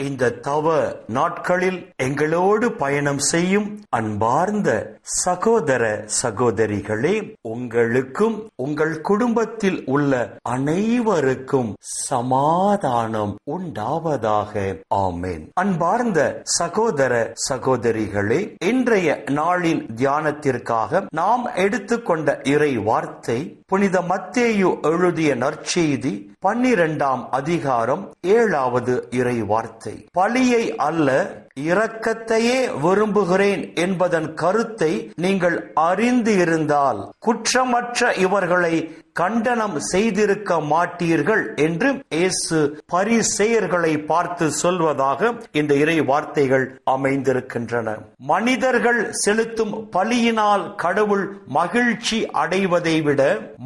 இந்த தவ நாட்களில் எங்களோடு பயணம் செய்யும் அன்பார்ந்த சகோதர சகோதரிகளே உங்களுக்கும் உங்கள் குடும்பத்தில் உள்ள அனைவருக்கும் சமாதானம் உண்டாவதாக. ஆமேன். அன்பார்ந்த சகோதர சகோதரிகளே இன்றைய நாளின் தியானத்திற்காக நாம் எடுத்துக்கொண்ட இறை வார்த்தை புனித மத்தேயு எழுதிய நற்செய்தி பன்னிரெண்டாம் அதிகாரம் ஏழாவது இறை வார்த்தை பழியை அல்ல இரக்கத்தையே விரும்புகிறேன் என்பதன் கருத்தை நீங்கள் அறிந்து இருந்தால் குற்றமற்ற இவர்களை கண்டனம் செய்திருக்க மாட்டீர்கள் என்று இயேசு பரிசெயர்களை பார்த்து சொல்வதாக இந்த இறை வார்த்தைகள் அமைந்திருக்கின்றன. மனிதர்கள் செலுத்தும் பலியினால் கடவுள் மகிழ்ச்சி அடைவதை விட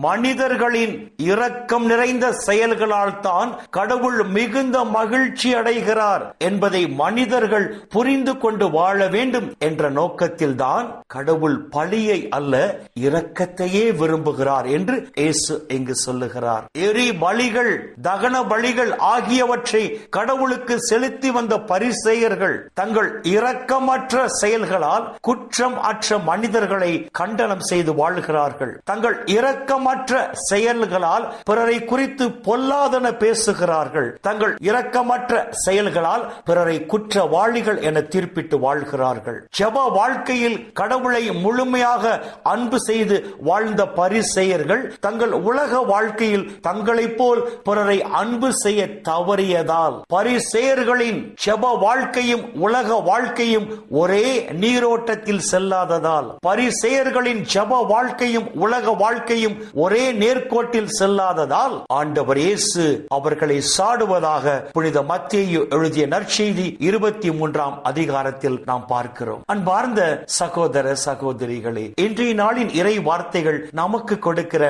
மனிதர்களின் இரக்கம் நிறைந்த செயல்களால் தான் கடவுள் மிகுந்த மகிழ்ச்சி அடைகிறார் என்பதை மனிதர்கள் புரிந்து கொண்டு வாழ வேண்டும் என்ற நோக்கத்தில் தான் கடவுள் பழியை அல்ல இரக்கத்தையே விரும்புகிறார் என்று இயேசு இயேசு இங்கு சொல்லுகிறார். எரி பலிகள் தகன பலிகள் ஆகியவற்றை கடவுளுக்கு செலுத்தி வந்த பரிசெயர்கள் தங்கள் இரக்கமற்ற செயல்களால் குற்றம் அற்ற மனிதர்களை கண்டனம் செய்து வாழ்கிறார்கள். தங்கள் இரக்கமற்ற செயல்களால் பிறரை குறித்து பொல்லாதன பேசுகிறார்கள். தங்கள் இரக்கமற்ற செயல்களால் பிறரை குற்றவாளிகள் என தீர்ப்பிட்டு வாழ்கிறார்கள். ஜப வாழ்க்கையில் கடவுளை முழுமையாக அன்பு செய்து வாழ்ந்த பரிசெயர்கள் தங்கள் உலக வாழ்க்கையில் தங்களைப் போல் பிறரை அன்பு செய்ய தவறியதால் பரிசெயர்களின் செப வாழ்க்கையும் உலக வாழ்க்கையும் ஒரே நீரோட்டத்தில் செல்லாததால் பரிசெயர்களின் ஜப வாழ்க்கையும் உலக வாழ்க்கையும் ஒரே நேர்கோட்டில் செல்லாததால் ஆண்டவர் இயேசு அவர்களை சாடுவதாக புனித மத்திய எழுதிய நற்செய்தி இருபத்தி மூன்றாம் அதிகாரத்தில் நாம் பார்க்கிறோம். அன்பார்ந்த சகோதர சகோதரிகளே இன்றைய நாளின் இறை வார்த்தைகள் நமக்கு கொடுக்கிற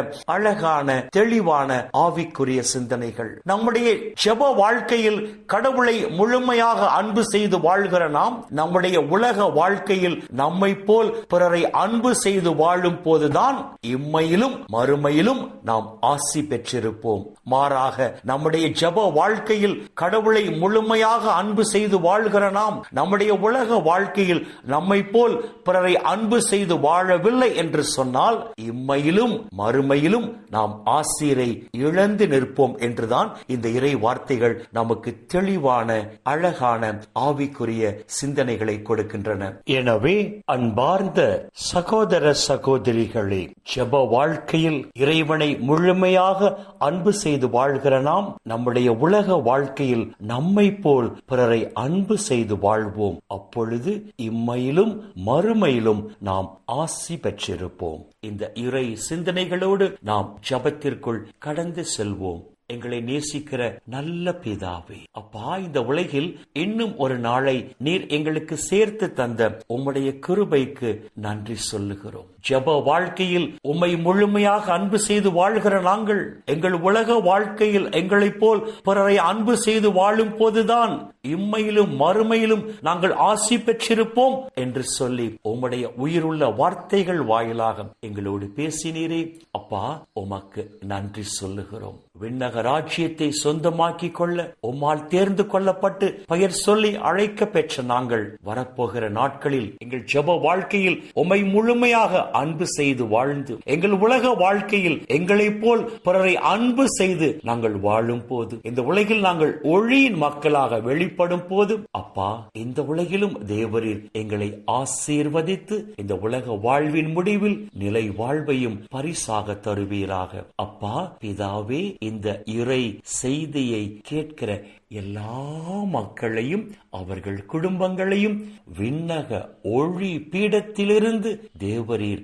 அழகான தெளிவான ஆவிக்குரிய சிந்தனைகள். நம்முடைய ஜெப வாழ்க்கையில் கடவுளை முழுமையாக அன்பு செய்து வாழ்கிற நாம் நம்முடைய உலக வாழ்க்கையில் நம்மை போல் பிறரை அன்பு செய்து வாழும் போதுதான் இம்மையிலும் மறுமையிலும் நாம் ஆசி பெற்றிருப்போம். மாறாக நம்முடைய ஜப வாழ்க்கையில் கடவுளை முழுமையாக அன்பு செய்து வாழ்கிற நாம் நம்முடைய உலக வாழ்க்கையில் நம்மை போல் பிறரை அன்பு செய்து வாழவில்லை என்று சொன்னால் இம்மையிலும் மறுமையிலும் நாம் ஆசிரை இழந்து நிற்போம் என்றுதான் இந்த இறை வார்த்தைகள் நமக்கு தெளிவான அழகான ஆவிக்குரிய சிந்தனைகளை கொடுக்கின்றன. எனவே அன்பார்ந்த சகோதர சகோதரிகளே ஜப வாழ்க்கையில் இறைவனை முழுமையாக அன்பு செய்து வாழ்கிற நாம் நம்முடைய உலக வாழ்க்கையில் நம்மை போல் பிறரை அன்பு செய்து வாழ்வோம். அப்பொழுது இம்மையிலும் மறுமையிலும் நாம் ஆசி பெற்றிருப்போம். இந்த இறை சிந்தனைகளோடு நாம் ஜபத்திற்குள் கடந்து செல்வோம். எங்களை நேசிக்கிற நல்ல பிதாவே அப்பா இந்த உலகில் இன்னும் ஒரு நாளை நீர் எங்களுக்கு சேர்த்து தந்த உம்முடைய கிருபைக்கு நன்றி சொல்லுகிறோம். ஜப வாழ்க்கையில் உம்மை முழுமையாக அன்பு செய்து வாழ்கிற நாங்கள் எங்கள் உலக வாழ்க்கையில் எங்களைப் போல் பிறரை அன்பு செய்து வாழும் போதுதான் இம்மையிலும் மறுமையிலும் நாங்கள் ஆசி பெற்றிருப்போம் என்று சொல்லி உம்முடைய உயிருள்ள வார்த்தைகள் வாயிலாக எங்களோடு பேசினீரே. அப்பா உமக்கு நன்றி சொல்லுகிறோம். விண்ணக ராஜ்யத்தை சொந்தமாக்கி கொள்ள உம்மால் தேர்ந்து கொள்ளப்பட்டு பெயர் சொல்லி அழைக்க பெற்ற நாங்கள் வரப்போகிற நாட்களில் எங்கள் ஜப வாழ்க்கையில் உம்மை முழுமையாக அன்பு செய்து வாழ்ந்து எங்கள் உலக வாழ்க்கையில் எங்களை போல் பிறரை அன்பு செய்து நாங்கள் வாழும் போது இந்த உலகில் நாங்கள் ஒளியின் மக்களாக வெளிப்படும் போது அப்பா இந்த உலகிலும் தேவரில் எங்களை ஆசீர்வதித்து இந்த உலக வாழ்வின் முடிவில் நிலை வாழ்வையும் பரிசாக தருவீராக. அப்பா பிதாவே இந்த இறை செய்தியை கேட்கிற எல்லா மக்களையும் அவர்கள் குடும்பங்களையும் விண்ணக ஒளி பீடத்திலிருந்து தேவரீர்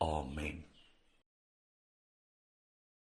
Amen.